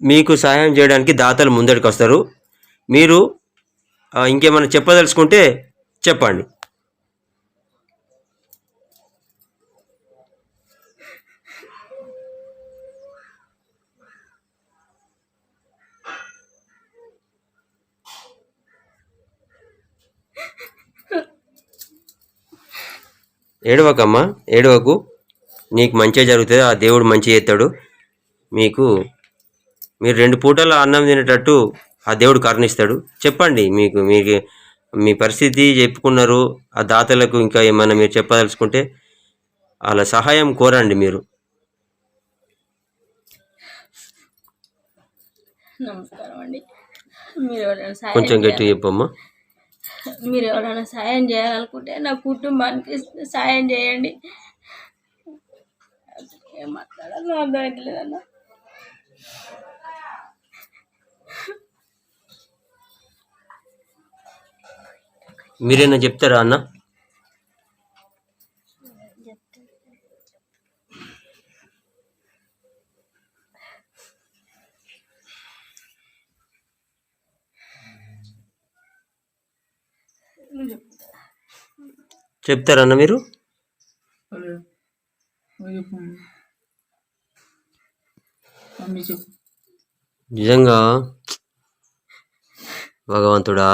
మీకు సహాయం చేయడానికి దాతలు ముందడికి వస్తారు మీరు ఇంకేమైనా చెప్పదలుచుకుంటే చెప్పండి. ఏడవకమ్మా ఏడవకు. నీకు మంచిగా జరుగుతుంది ఆ దేవుడు మంచి చేస్తాడు. మీకు మీరు రెండు పూటల అన్నం తినేటట్టు ఆ దేవుడు కరుణిస్తాడు. చెప్పండి మీకు మీకు మీ పరిస్థితి చెప్పుకున్నారు ఆ దాతలకు ఇంకా ఏమైనా మీరు చెప్పదలుచుకుంటే వాళ్ళ సహాయం కోరండి మీరు. నమస్కారం అండి. మీరు కొంచెం గట్టిగా చెప్పమ్మా. మీరు ఎవరైనా సాయం చేయాలనుకుంటే నా కుటుంబానికి సాయం చేయండి. ఏం మాట్లాడాలో అర్థమవుతలేదన్న మీరేనా చెప్తారా అన్న? చెప్తారన్న మీరు? నిజంగా? భగవంతుడా?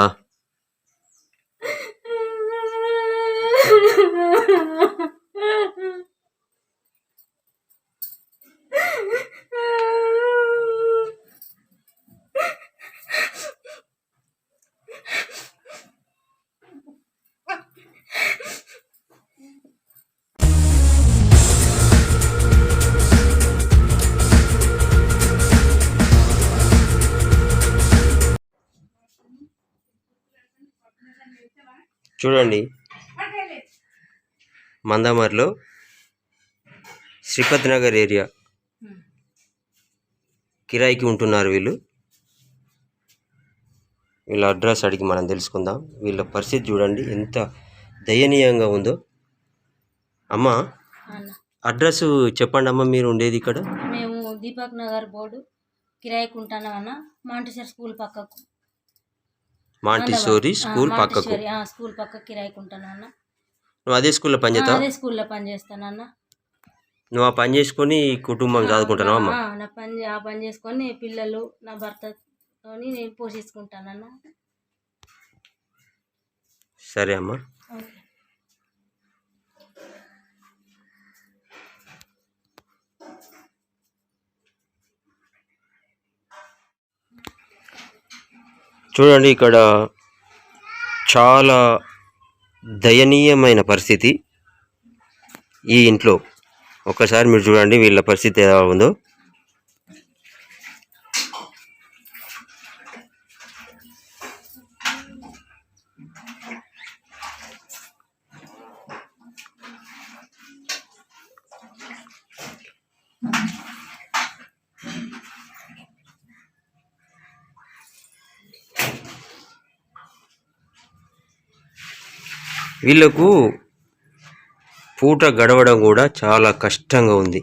చూడండి. మందమర్లో శ్రీపతి నగర్ ఏరియా. కిరాయికి ఉంటున్నారు వీళ్ళు. వీళ్ళ అడ్రస్ అడిగి మనం తెలుసుకుందాం. వీళ్ళ పరిస్థితి చూడండి ఎంత దయనీయంగా ఉందో. అమ్మ అడ్రస్ చెప్పండి అమ్మ మీరు ఉండేది ఇక్కడ. మేము దీపక్ నగర్ బోర్డు కిరాయికి ఉంటానమన్నా మాంటిసర్ స్కూల్ పక్కకు. మాంటిసోరి స్కూల్ పక్కకు. స్కూల్ పక్క కిరాయికి ఉంటాను అన్న నువ్వు అదే స్కూల్లో ఆ, పనిచేస్తావు అదే స్కూల్లో పనిచేస్తానన్న నువ్వు ఆ పని చేసుకొని కుటుంబం చదువుకుంటున్నావు అమ్మ? నా పని ఆ పని చేసుకొని పిల్లలు నా భర్తతోని నేను పోషించుకుంటానన్న సరే అమ్మా. చూడండి ఇక్కడ చాలా దయనీయమైన పరిస్థితి ఈ ఇంట్లో. ఒక్కసారి మీరు చూడండి వీళ్ళ పరిస్థితి ఎలా ఉందో. వీళ్ళకు పూట గడవడం కూడా చాలా కష్టంగా ఉంది.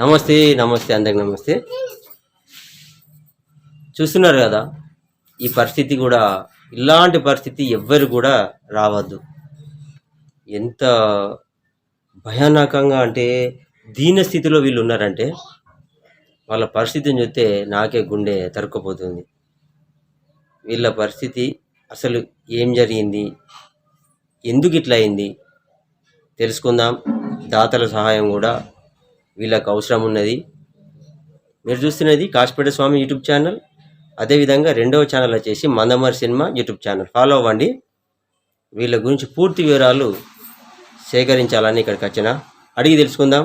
నమస్తే నమస్తే అందరికి నమస్తే. చూస్తున్నారు కదా ఈ పరిస్థితి కూడా ఇలాంటి పరిస్థితి ఎవ్వరు కూడా రావద్దు. ఎంత భయానకంగా అంటే దీన స్థితిలో వీళ్ళు ఉన్నారంటే వాళ్ళ పరిస్థితిని చూస్తే నాకే గుండె తరుక్కుపోతుంది. వీళ్ళ పరిస్థితి అసలు ఏం జరిగింది? ఎందుకు ఇట్లా అయింది? తెలుసుకుందాం. దాతల సహాయం కూడా వీళ్ళకు అవసరం ఉన్నది. మీరు చూస్తున్నది కాశపేట స్వామి యూట్యూబ్ ఛానల్. అదేవిధంగా రెండవ ఛానల్ వచ్చేసి Mandamarri cinema YouTube channel. Follow అవ్వండి. వీళ్ళ గురించి పూర్తి వివరాలు సేకరించాలని ఇక్కడికి వచ్చిన. అడిగి తెలుసుకుందాం.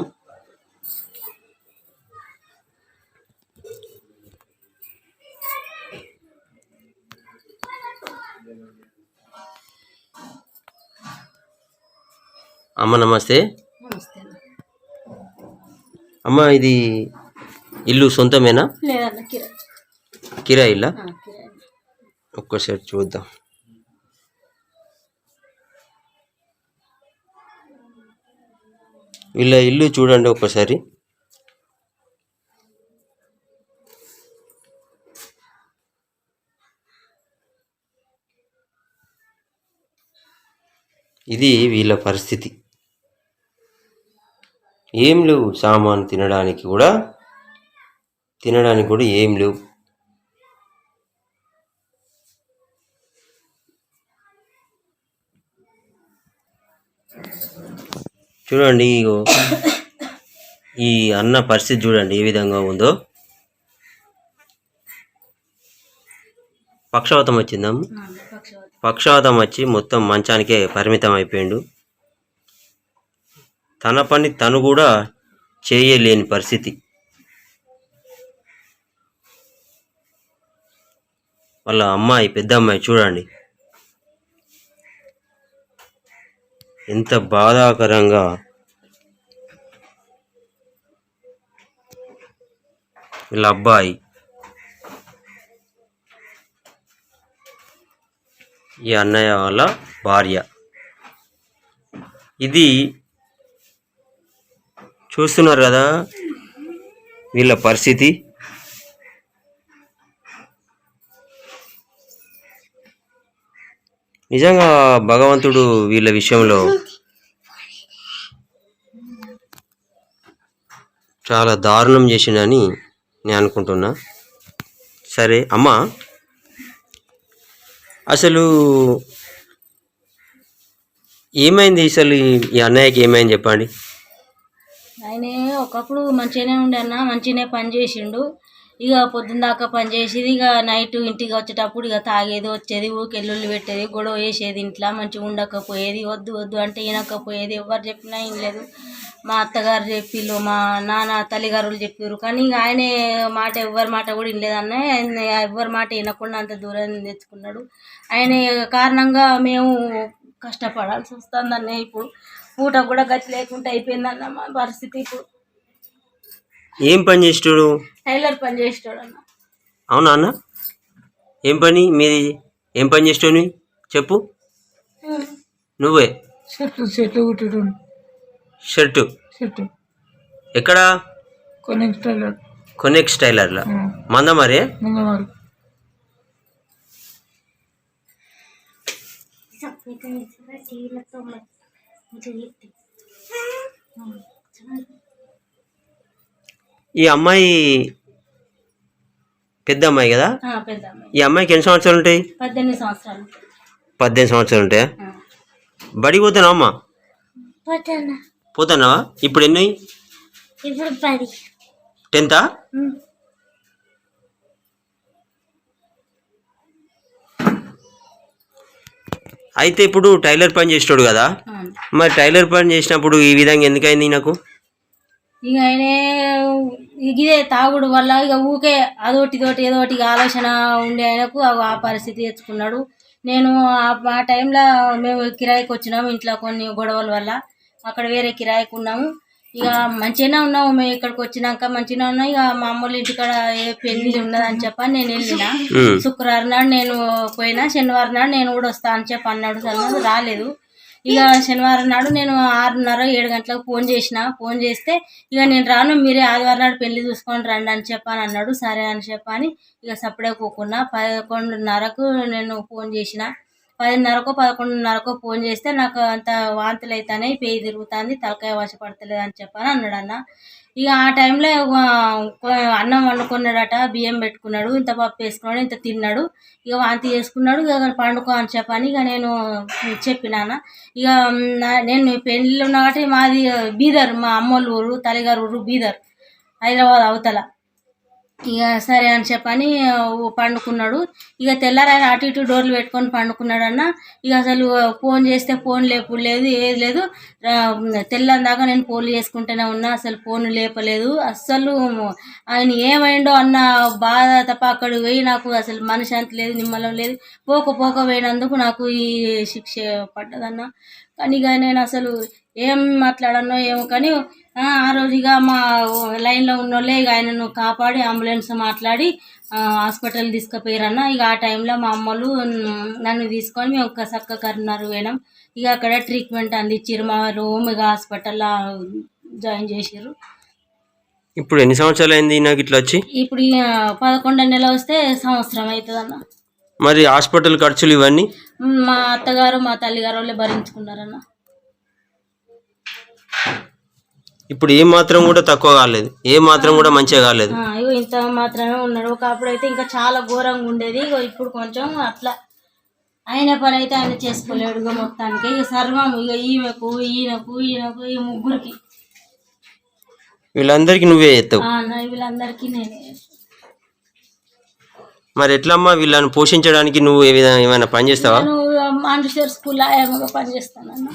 అమ్మ నమస్తే. అమ్మ ఇది ఇల్లు సొంతమేనా? కిరాయి ఇల్లా. ఒక్కసారి చూద్దాం. వీళ్ళ ఇల్లు చూడండి ఒక్కసారి. ఇది వీళ్ళ పరిస్థితి. ఏం లేవు సామాను తినడానికి కూడా. తినడానికి కూడా ఏం లేవు. చూడండి ఈ అన్న పరిస్థితి చూడండి ఏ విధంగా ఉందో. పక్షవాతం వచ్చిందమ్మ పక్షవాతం. వచ్చి మొత్తం మంచానికే పరిమితం అయిపోయిండు తన పని తను కూడా చేయలేని పరిస్థితి. వాళ్ళ అమ్మాయి పెద్ద అమ్మాయి చూడండి. ఎంత బాధాకరంగా వీళ్ళ అబ్బాయి ఈ అన్నయ్య వాళ్ళ భార్య. ఇది చూస్తున్నారు కదా వీళ్ళ పరిస్థితి. నిజంగా భగవంతుడు వీళ్ళ విషయంలో చాలా దారుణం చేసిండని నేను అనుకుంటున్నా. సరే అమ్మ అసలు ఏమైంది? అసలు ఈ- ఈ అన్నయ్యకి ఏమైంది చెప్పండి. ఆయనే ఒకప్పుడు మంచిగానే ఉండే అన్న మంచిగానే పని చేసిండు. ఇక పొద్దున్న దాకా పని చేసేది ఇక నైట్ ఇంటికి వచ్చేటప్పుడు ఇక తాగేది వచ్చేది ఊరికి పెట్టేది గొడవ వేసేది ఇంట్లో మంచిగా ఉండకపోయేది వద్దు వద్దు అంటే వినకపోయేది ఎవరు చెప్పినా ఏం లేదు. మా అత్తగారు చెప్పిళ్ళు మా నాన్న తల్లిగారులు చెప్పారు కానీ ఇక ఆయనే మాట ఎవరి మాట కూడా వినలేదన్న ఎవరి మాట వినకుండా అంత దూరం తెచ్చుకున్నాడు. ఆయన కారణంగా మేము కష్టపడాల్సి వస్తుందన్నే ఇప్పుడు. పూట కూడా గతి లేకుండా అయిపోయిందన్న మా పరిస్థితి ఇప్పుడు. ఏం పని చేసేటోడు? టైలర్ పని చేసేటాడు అన్న అవునా అన్న? ఏం పని? మీది ఏం పని చేసేటోని చెప్పు. నువ్వే? చెట్లు చెట్లు కుట్టడం షర్టు. చెట్టు ఎక్కడ? కొనెక్ట్ అయ్యాడు కొనెక్స్ టైలర్లా? మంద మరి ముందు మరి ఈ అమ్మాయి పెద్ద అమ్మాయి కదా ఈ అమ్మాయికి ఎన్ని సంవత్సరాలు ఉంటాయి? పద్దెనిమిది సంవత్సరాలు. పద్దెనిమిది సంవత్సరాలు ఉంటాయా ఆ. బడికి పోతున్నావా అమ్మా? పోతానా పోతున్నావా? ఇప్పుడు ఎన్ని? ఇప్పుడు టెన్తా? అయితే ఇప్పుడు టైలర్ పని చేసేటోడు కదా. మరి టైలర్ పని చేసినప్పుడు ఈ విధంగా ఎందుకైంది నాకు ఇక ఆయన ఇదే తాగుడు వల్ల ఇక ఊకే అదొకటి ఇదోటి ఏదో ఒకటి ఆలోచన ఉండే ఆయనకు ఆ- పరిస్థితి తెచ్చుకున్నాడు. నేను ఆ టైంలో మేము కిరాయికి వచ్చినాము ఇంట్లో కొన్ని గొడవల వల్ల. అక్కడ వేరే కిరాయికి ఉన్నాము. ఇక మంచిగానే ఉన్నాము మేము ఇక్కడికి వచ్చినాక మంచిగానే ఉన్నాం ఇక మా అమ్మోళ్ళ ఇంటికాడ ఏ పెళ్ళి ఉన్నదని చెప్పని నేను వెళ్ళిన. శుక్రవారం నాడు నేను పోయినా శనివారం నాడు నేను కూడా వస్తా అని చెప్పి అన్నాడు సరే రాలేదు. ఇక శనివారం నాడు నేను ఆరున్నర ఏడు గంటలకు ఫోన్ చేసిన. ఫోన్ చేస్తే ఇక నేను రాను మీరే ఆదివారం నాడు పెళ్ళి చూసుకొని రండి అని చెప్పని అన్నాడు. సరే అని చెప్పని ఇక సప్పుడే కూకున్నా పదకొండున్నరకు నేను ఫోన్ చేసిన. పదిన్నరకు పదకొండున్నరకు ఫోన్ చేస్తే నాకు అంత వాంతులు అవుతున్నాయి పేయి తిరుగుతుంది తలకాయ వశపడతలేదు అని చెప్పని అన్నాడు అన్న ఇక ఆ టైంలో అన్నం వండుకున్నాడట బియ్యం పెట్టుకున్నాడు ఇంత పప్పు వేసుకున్నాడు ఇంత తిన్నాడు ఇక వాంతి చేసుకున్నాడు ఇక పండుకో అని చెప్పని ఇక నేను చెప్పినాన ఇక నా- నేను పెళ్ళిళ్ళు ఉన్నా కాబట్టి మాది బీదర్ మా అమ్మోళ్ళ ఊరు తల్లిగారు ఊరు బీదర్ హైదరాబాద్ అవతల. ఇక సరే అని చెప్పని పండుకున్నాడు. ఇక తెల్లారాయన అటు ఇటు డోర్లు పెట్టుకొని పండుకున్నాడు అన్న ఇక అసలు ఫోన్ చేస్తే ఫోన్ లేపు లేదు ఏది లేదు. తెల్లని దాకా నేను ఫోన్లు చేసుకుంటూనే ఉన్నా అసలు ఫోన్ లేపలేదు. అస్సలు ఆయన ఏమైండో అన్న బాధ తప్ప అక్కడ పోయి నాకు అసలు మనశాంతి లేదు నిమ్మలం లేదు. పోక పోక పోయినందుకు నాకు ఈ శిక్ష పడ్డదన్న. కానీ ఇక నేను అసలు ఏం మాట్లాడనో ఏమో కానీ ఆ ఆ రోజు ఇక మా లైన్లో ఉన్న వాళ్ళే ఇక ఆయనను కాపాడి అంబులెన్స్ మాట్లాడి హాస్పిటల్ తీసుకుపోయారన్న. ఇక ఆ టైంలో మా అమ్మలు నన్ను తీసుకొని మేము ఒక చక్క కరీంనగర్ పోయినాం. ఇక అక్కడ ట్రీట్మెంట్ అందించారు మా రూమ్ ఇక హాస్పిటల్లో జాయిన్ చేసిర్రు. ఇప్పుడు ఎన్ని సంవత్సరాలు అయింది నాకు ఇట్లా వచ్చి? ఇప్పుడు పదకొండో నెల వస్తే సంవత్సరం అవుతుంది అన్న మరి హాస్పిటల్ ఖర్చులు ఇవన్నీ? మా అత్తగారు మా తల్లిగారు వాళ్ళే భరించుకున్నారన్న. ఇప్పుడు ఏ మాత్రం కూడా తక్కువ కాలేదు. ఏ మాత్రం కూడా మంచిగా కాలేదు. ఆ, ఇగో ఇంత మాత్రమే ఉన్నాడు. ఒకప్పుడు అయితే ఇంకా చాలా ఘోరంగా ఉండేది. ఇగో ఇప్పుడు కొంచెం అట్లా ఆయన పని అయితే ఆయన చేసుకోలేడు ఇక మొత్తానికి. ఇక సర్వం ఇక ఈమెకు ఈయనకు ఈయనకు ఈ ముగ్గురికి. వీళ్ళందరికీ నువ్వే ఎత్తావు ఆ, నా వీళ్ళందరికీ నేనే మరి ఎట్లమ్మా వీళ్ళని పోషించడానికి నువ్వు ఏ విధంగా ఏమైనా పని చేస్తావా? నేను స్కూల్లో ఆయామగా పనిచేస్తానన్న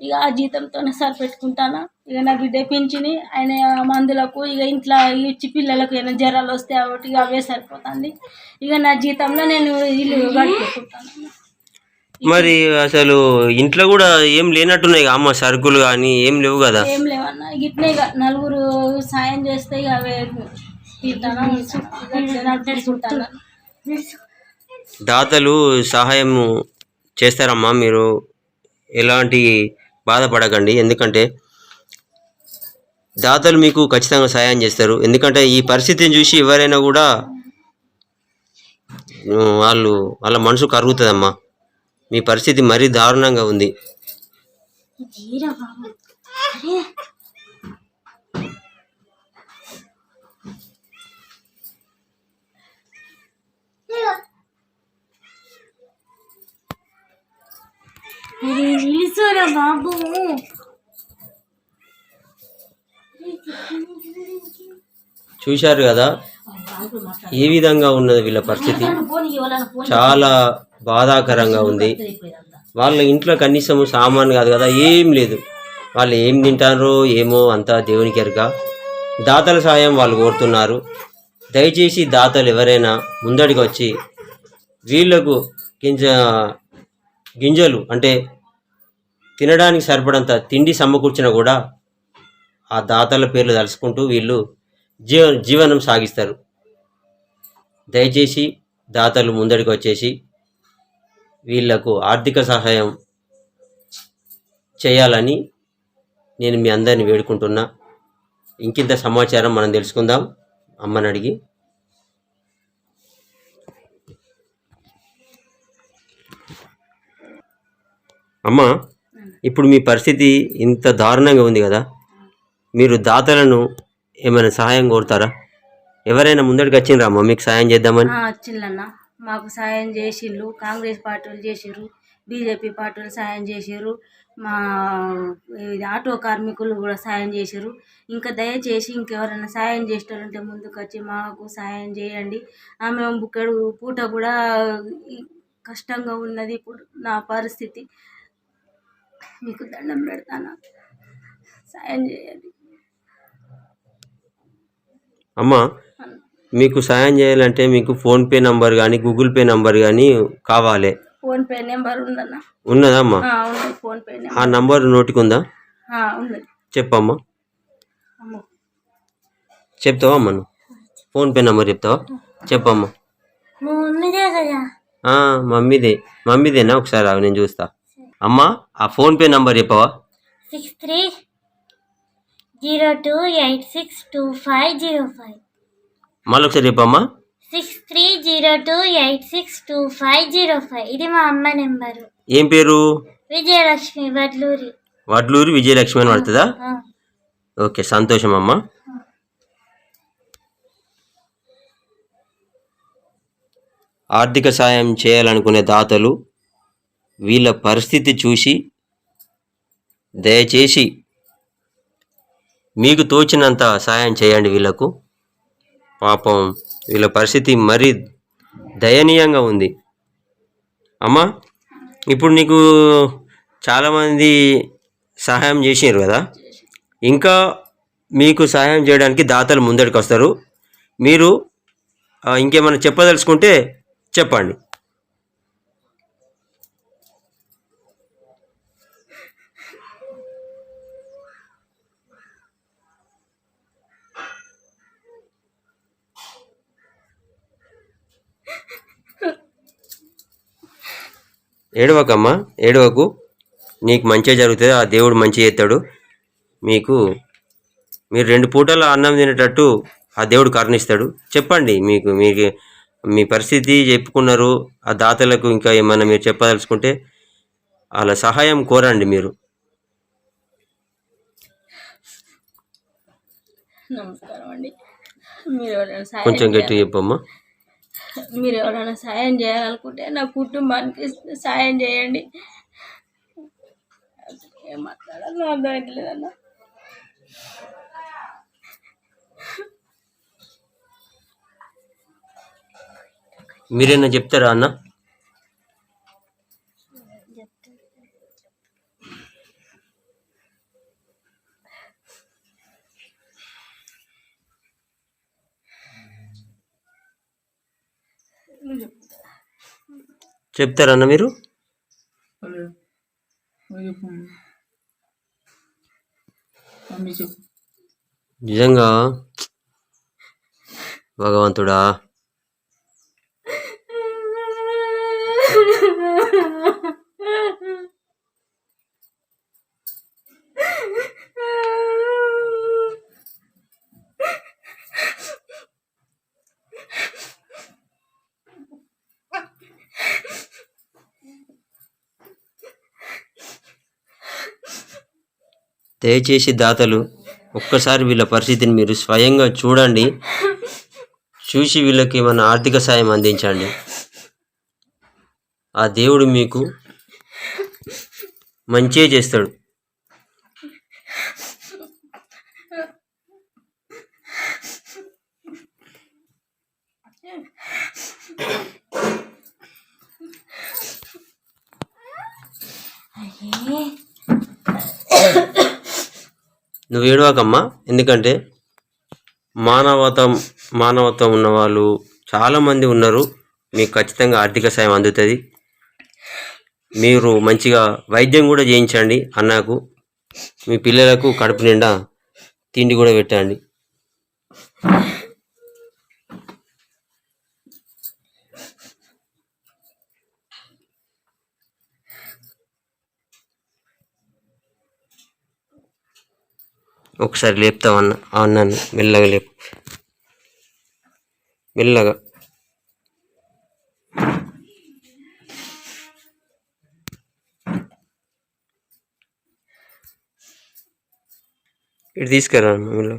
ఇక ఆ జీతంతోనే సరిపెట్టుకుంటాను ఇక నా బిడ్డ పెంచిని ఆయన మందులకు ఇక ఇంట్లో ఇచ్చి పిల్లలకు ఏమైనా జ్వరాలు వస్తే కాబట్టి ఇక అవే సరిపోతుంది. ఇక నా జీతంలో నేను ఇల్లు గడుపుకుంటాను మరి అసలు ఇంట్లో కూడా ఏం లేనట్టున్నాయి అమ్మ సరుకులు కానీ ఏం లేవు కదా? ఏం లేవన్నా ఇట్నే ఇక నలుగురు సాయం చేస్తే ఇక అవే తింటాను దాతలు సహాయం చేస్తారమ్మా మీరు. ఎలాంటి బాధపడకండి. ఎందుకంటే దాతలు మీకు ఖచ్చితంగా సహాయం చేస్తారు. ఎందుకంటే ఈ పరిస్థితిని చూసి ఎవరైనా కూడా వాళ్ళు వాళ్ళ మనసు కరుగుతుందమ్మా. మీ పరిస్థితి మరీ దారుణంగా ఉంది. బాబు. చూశారు కదా? ఏ విధంగా ఉన్నది వీళ్ళ పరిస్థితి? చాలా బాధాకరంగా ఉంది. వాళ్ళ ఇంట్లో కనీసం సామాన్ కాదు కదా ఏం లేదు. వాళ్ళు ఏం తింటారో ఏమో అంతా దేవునికి ఎరక దాతల సాయం వాళ్ళు కోరుతున్నారు. దయచేసి దాతలు ఎవరైనా ముందడికి వచ్చి వీళ్ళకు కింద గింజలు అంటే తినడానికి సరిపడంత తిండి సమకూర్చినా కూడా ఆ దాతల పేర్లు తలుసుకుంటూ వీళ్ళు జీవ జీవనం సాగిస్తారు. దయచేసి దాతలు ముందడికి వచ్చేసి వీళ్ళకు ఆర్థిక సహాయం చేయాలని నేను మీ అందరిని వేడుకుంటున్నా. ఇంకింత సమాచారం మనం తెలుసుకుందాం. అమ్మని అడిగి అమ్మ ఇప్పుడు మీ పరిస్థితి ఇంత దారుణంగా ఉంది కదా. మీరు దాతలను ఏమైనా సహాయం కోరుతారా? ఎవరైనా ముందడికి వచ్చిండ్రా అమ్మ మీకు సహాయం చేద్దామని? వచ్చిందన్న మాకు సాయం చేసిండ్రు కాంగ్రెస్ పార్టీలు చేసిర్రు బీజేపీ పార్టీలు సాయం చేసిర్రు మా ఆటో కార్మికులు కూడా సాయం చేశారు ఇంకా దయచేసి ఇంకెవరైనా సాయం చేసేటంటే ముందుకు వచ్చి మాకు సాయం చేయండి. ఆమె బుక్కడు పూట కూడా కష్టంగా ఉన్నది ఇప్పుడు నా పరిస్థితి. మీకు దండం పెడతాను. సాయం చేయండి. అమ్మ మీకు సాయం చేయాలంటే మీకు ఫోన్పే నంబర్ కానీ గూగుల్ పే నంబర్ కానీ కావాలి. ఫోన్పే నెంబర్ ఉందన్న? ఉన్నదా అమ్మా? ఫోన్పే నెంబర్ ఆ నంబర్. నోటికి ఉందా? ఉన్నది చెప్పమ్మా. అమ్మో. చెప్తావా అమ్మ నువ్వు? ఫోన్పే నంబర్ చెప్తావా? చెప్పమ్మా. ఉన్నదే కదా? ఆ, మమ్మీదే. మమ్మీదేనా? ఒకసారి నేను చూస్తా. అమ్మా ఆ ఫోన్పే నంబర్ చెప్పవా? Six three zero two eight six two five zero five. మళ్ళీ ఒకసారి చెప్పమ్మా. Six three zero two eight six two five zero five. ఇది మా అమ్మ నెంబరు. ఏం పేరు? విజయలక్ష్మి వడ్లూరి. వడ్లూరి విజయలక్ష్మి అని పడుతుందా. ఓకే సంతోషం అమ్మా. ఆర్థిక సాయం చేయాలనుకునే దాతలు వీళ్ళ పరిస్థితి చూసి దయచేసి మీకు తోచినంత సాయం చేయండి వీళ్ళకు. పాపం వీళ్ళ పరిస్థితి మరీ దయనీయంగా ఉంది. అమ్మా ఇప్పుడు నీకు చాలామంది సహాయం చేసినారు కదా? ఇంకా మీకు సహాయం చేయడానికి దాతలు ముందడికి వస్తారు మీరు ఇంకేమైనా చెప్పదలుచుకుంటే చెప్పండి. ఏడవకమ్మా ఏడవకు. నీకు మంచిగా జరుగుతుంది ఆ దేవుడు మంచి చేస్తాడు. మీకు మీరు రెండు పూటల అన్నం తినేటట్టు ఆ దేవుడు కరుణిస్తాడు. చెప్పండి మీకు మీకు మీ పరిస్థితి చెప్పుకున్నారు ఆ దాతలకు ఇంకా ఏమైనా మీరు చెప్పదలుచుకుంటే వాళ్ళ సహాయం కోరండి మీరు. నమస్కారం అండి. మీరు కొంచెం గట్టిగా చెప్పమ్మా. మీరు ఎవరైనా సాయం చేయాలనుకుంటే నా కుటుంబానికి సాయం చేయండి. ఏం మాట్లాడాలో అర్థమవుతలేదన్న మీరేనా చెప్తారా అన్న? చెప్తారన్న మీరు? నిజంగా? భగవంతుడా? దయచేసి దాతలు ఒక్కసారి వీళ్ళ పరిస్థితిని మీరు స్వయంగా చూడండి. చూసి వీళ్ళకి మన ఆర్థిక సాయం అందించండి. ఆ దేవుడు మీకు మంచి చేస్తాడు. నువ్వు ఏడవాకమ్మా. ఎందుకంటే మానవతం మానవత్వం ఉన్నవాళ్ళు చాలామంది ఉన్నారు. మీకు ఖచ్చితంగా ఆర్థిక సాయం అందుతుంది. మీరు మంచిగా వైద్యం కూడా చేయించండి అన్నకు మీ పిల్లలకు కడుపు నిండా తిండి కూడా పెట్టండి. ఒకసారి లేపుతామన్న ఆ అన్నాను మెల్లగా లేపు. మెల్లగా. ఇటు తీసుకురా మెల్లగా.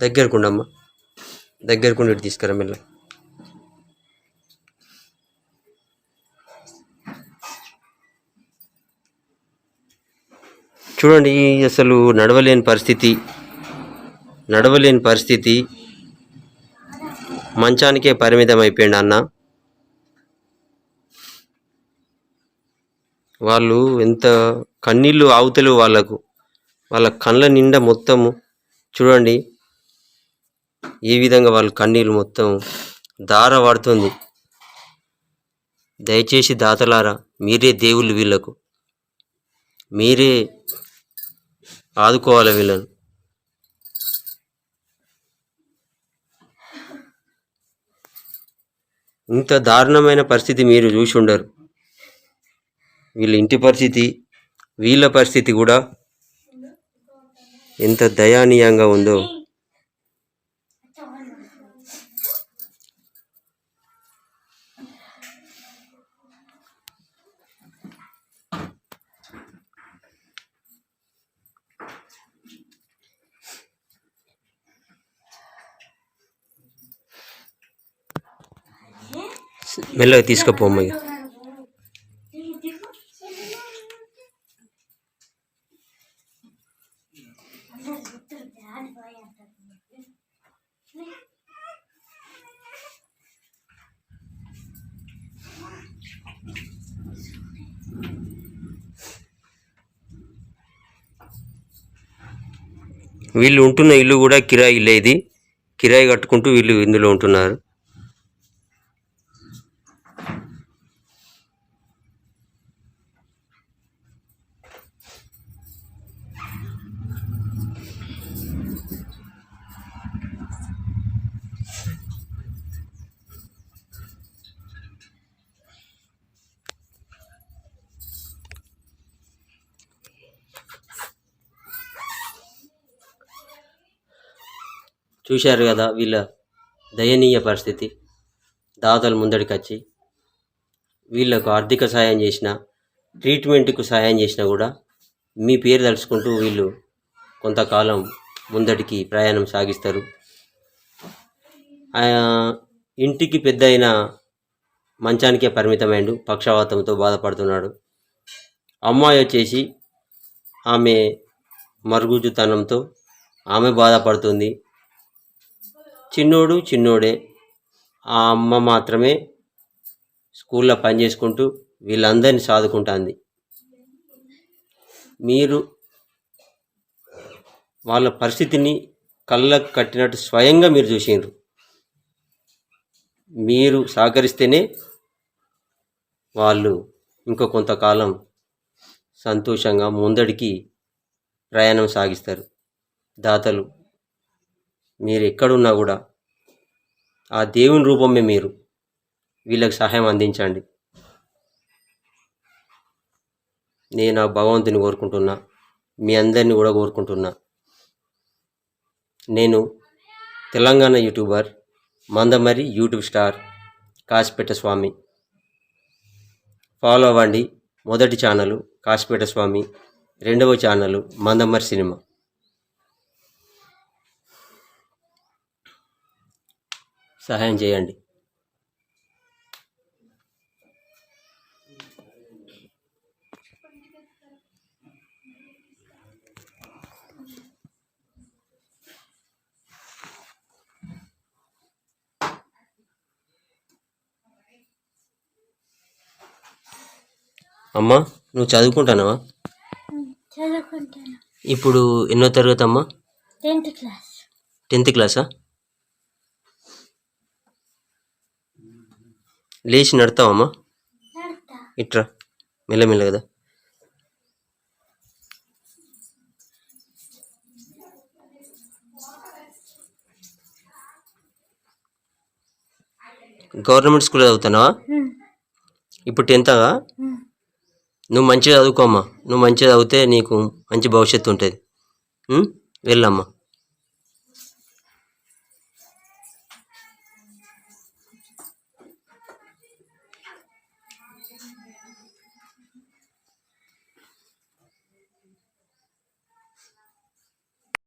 దగ్గరకుండమ్మా. దగ్గరకు ఉండి తీసుకురా మెల్లగా చూడండి అసలు నడవలేని పరిస్థితి. నడవలేని పరిస్థితి. మంచానికే పరిమితం అయిపోయింది అన్న. వాళ్ళు ఎంత కన్నీళ్ళు ఆవుతలు వాళ్ళకు. వాళ్ళ కళ్ళ నిండా మొత్తము. చూడండి ఈ విధంగా వాళ్ళ కన్నీళ్ళు మొత్తం దార పడుతుంది దయచేసి దాతలారా మీరే దేవుళ్ళు వీళ్ళకు. మీరే ఆదుకోవాలి వీళ్ళను. ఇంత దారుణమైన పరిస్థితి మీరు చూసి ఉండరు. వీళ్ళ ఇంటి పరిస్థితి వీళ్ళ పరిస్థితి కూడా ఎంత దయానీయంగా ఉందో. మెల్లగా తీసుకుపోమ్మ వీళ్ళు ఉంటున్న ఇల్లు కూడా కిరాయి ఇల్లే ఇది. కిరాయి కట్టుకుంటూ వీళ్ళు ఇందులో ఉంటున్నారు. చూశారు కదా వీళ్ళ దయనీయ పరిస్థితి. దాతలు ముందడికి వచ్చి వీళ్ళకు ఆర్థిక సాయం చేసిన ట్రీట్మెంట్కు సహాయం చేసినా కూడా మీ పేరు తలుచుకుంటూ వీళ్ళు కొంతకాలం ముందటికి ప్రయాణం సాగిస్తారు. ఇంటికి పెద్ద అయిన మంచానికే పరిమితమైండు పక్షవాతంతో బాధపడుతున్నాడు. అమ్మాయి వచ్చేసి ఆమె మరుగుజుతనంతో ఆమె బాధపడుతుంది. చిన్నోడు చిన్నోడే. ఆ అమ్మ మాత్రమే స్కూల్లో పనిచేసుకుంటూ వీళ్ళందరినీ సాదుకుంటుంది. మీరు వాళ్ళ పరిస్థితిని కళ్ళకు కట్టినట్టు స్వయంగా మీరు చూసిండ్రు. మీరు సహకరిస్తేనే వాళ్ళు ఇంకో కొంతకాలం సంతోషంగా ముందడికి ప్రయాణం సాగిస్తారు. దాతలు మీరు ఎక్కడున్నా కూడా ఆ దేవుని రూపమే మీరు. వీళ్ళకి సహాయం అందించండి. నేను ఆ భగవంతుని కోరుకుంటున్నా. మీ అందరిని కూడా కోరుకుంటున్నా. నేను Telangana YouTuber Mandamarri YouTube star Kasipet Swamy. Follow అవ్వండి. మొదటి ఛానల్ కాసిపేట స్వామి రెండవ ఛానల్ మందమరి సినిమా. సహాయం చేయండి. అమ్మా నువ్వు చదువుకుంటానవా? చదువుకుంటాను. ఇప్పుడు ఎన్నో తరగతి అమ్మా టెన్త్ క్లాస్. టెన్త్ క్లాసా? లేచి నడతావమ్మా. నడతా. ఇట్రా. మెల్లమెల్ల కదా గవర్నమెంట్ స్కూల్ చదువుతున్నావా? ఇప్పుడు టెన్త్గా నువ్వు మంచిగా చదువుకోమ్మా. నువ్వు మంచిగా చదివితే నీకు మంచి భవిష్యత్తు ఉంటుంది? వెళ్ళమ్మా.